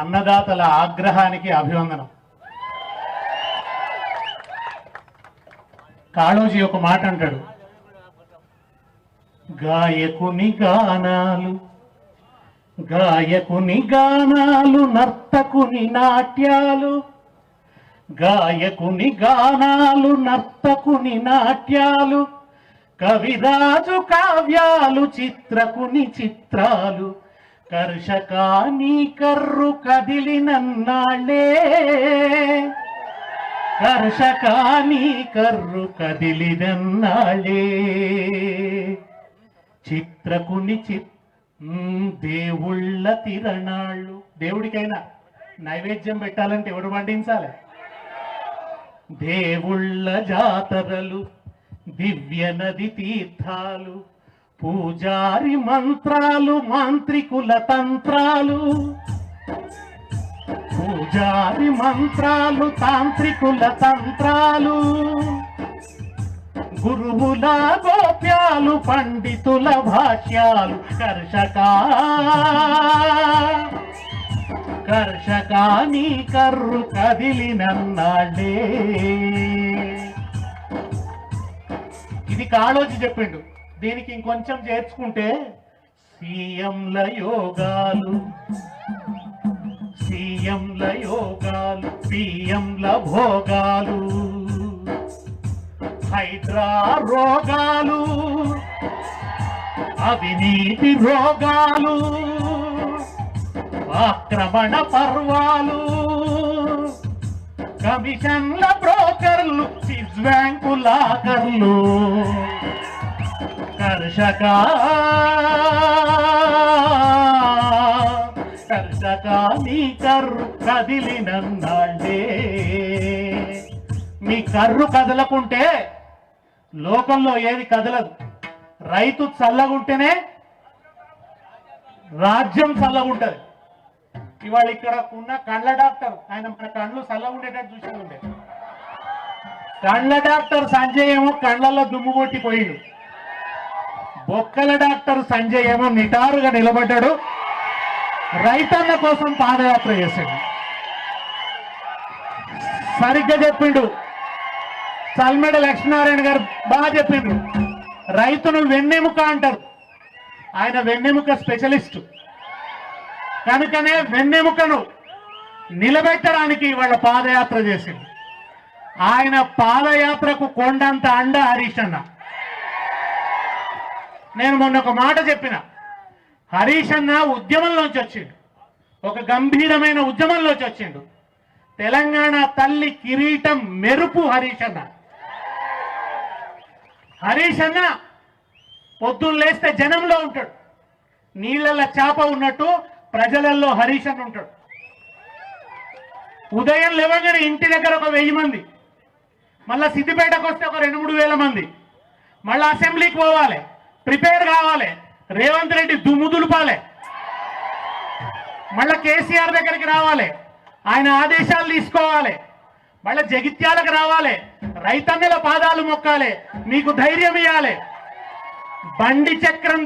అన్నదాతల ఆగ్రహానికి అభివందనం. కాళోజీ ఒక మాట అంటాడు. గాయకుని గానాలు గాయకుని గానాలు నర్తకుని నాట్యాలు గాయకుని గానాలు నర్తకుని నాట్యాలు కవిరాజు కావ్యాలు చిత్రకుని చిత్రాలు కర్షకాని కర్రు కదిలినన్నాళ్ళే. కర్షకాని కర్రు కదిలినన్నాళ్ళే. చిత్రకుని చిత్ దేవుళ్ళ తిరణాళ్ళు. దేవుడికైనా నైవేద్యం పెట్టాలంటే ఎవడు పండించాలి? దేవుళ్ళ జాతరలు దివ్య నది తీర్థాలు పూజారి మంత్రాలు మాంత్రికుల తంత్రాలు. పూజారి మంత్రాలు తాంత్రికుల తంత్రాలు. గురువుల గోప్యాలు పండితుల భాష్యాలు. కర్షక కర్షకాని కర్రు కదిలినన్నాడే. ఇది కాళోజీ చెప్పిండు. దీనికి ఇంకొంచెం చేర్చుకుంటే సీఎంల యోగాలు సీఎంల యోగాలు సీఎంల భోగాలు హైడ్రా రోగాలు అవినీతి రోగాలు ఆక్రమణ పర్వాలు కమిషన్ల బ్రోకర్లు సిజ్ బ్యాంకు లాకర్లు. కర్షక కర్షక మీ కర్రు కదిలినన్నాళ్ళే మీ కర్రు కదలకుంటే లోకంలో ఏది కదలదు. రైతు చల్లగుంటేనే రాజ్యం చల్లగుంటది. ఇవాళ ఇక్కడ ఉన్న కళ్ళ డాక్టర్ ఆయన మన కళ్ళు చల్లగుండేటట్టు చూసి ఉండే కళ్ళ డాక్టర్ సంజయ్ ఏమో కళ్ళల్లో దుమ్ము కొట్టిపోయిండు బొక్కల డాక్టర్ సంజయ్ ఏమో నిటారుగా నిలబడ్డాడు. రైతన్న కోసం పాదయాత్ర చేశాడు సరిగ్గా చెప్పిండు. సల్మెడ లక్ష్మీనారాయణ గారు బాగా చెప్పిండు. రైతును వెన్నెముక అంటారు. ఆయన వెన్నెముక స్పెషలిస్ట్. కనుకనే వెన్నెముకను నిలబెట్టడానికి వాళ్ళ పాదయాత్ర చేసింది ఆయన పాదయాత్రకు కొండంత అండ హరీష్ అన్న. నేను మొన్న ఒక మాట చెప్పిన. హరీష్ అన్న ఉద్యమంలోంచి వచ్చిండు. ఒక గంభీరమైన ఉద్యమంలోంచి వచ్చిండు. తెలంగాణ తల్లి కిరీటం మెరుపు హరీష్ అన్న. హరీష్ అన్న పొద్దున్న లేస్తే జనంలో ఉంటాడు. నీళ్ళల్లో చేప ఉన్నట్టు ప్రజలలో హరీష్ అన్న ఉంటాడు. ఉదయం లేవగానే ఇంటి దగ్గర ఒక వెయ్యి మంది. మళ్ళా సిద్దిపేటకు వస్తే ఒక రెండు మూడు వేల మంది. మళ్ళా అసెంబ్లీకి పోవాలి. ప్రిపేర్ కావాలి. రేవంత్ రెడ్డి దుమ్ము దులపాలి మళ్ళా కేసీఆర్ దగ్గరికి రావాలి. ఆయన ఆదేశాలు తీసుకోవాలి. మళ్ళా జగిత్యాలకు రావాలి. రైతన్నల పాదాలు మొక్కాలి. మీకు ధైర్యం ఇవ్వాలి బండి చక్రం